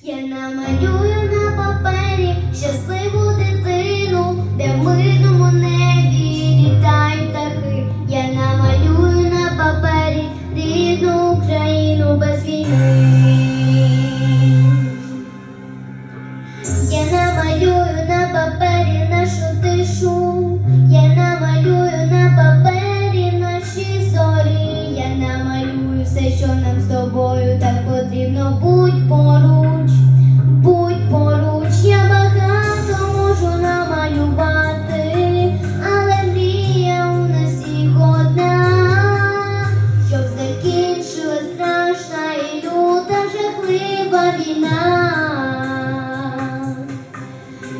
Ya nama yo, ya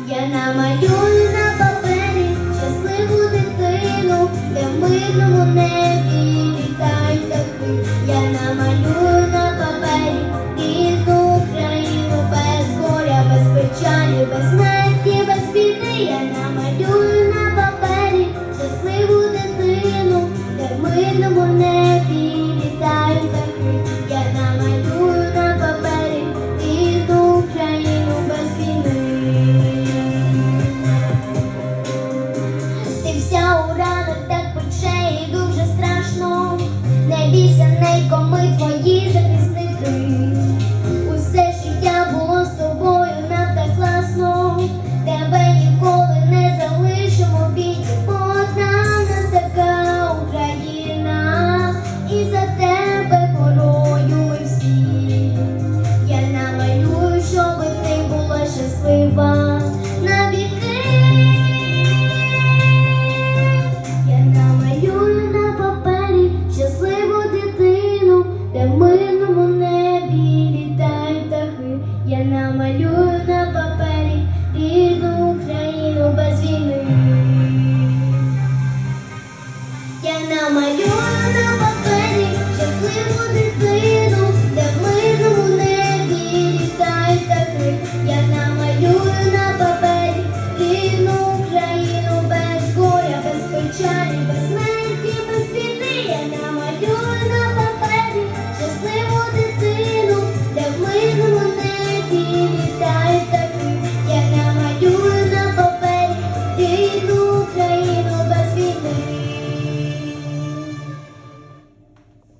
я намалюю на папері щасливу дитину, де в мирному небі таки, я намалюю на папері рідну Україну без горя, без печалі, без смерті, без війни, я намалюю на папері щасливу дитину, де мирному. бійся, нейко, ми твої. намалюю на папері.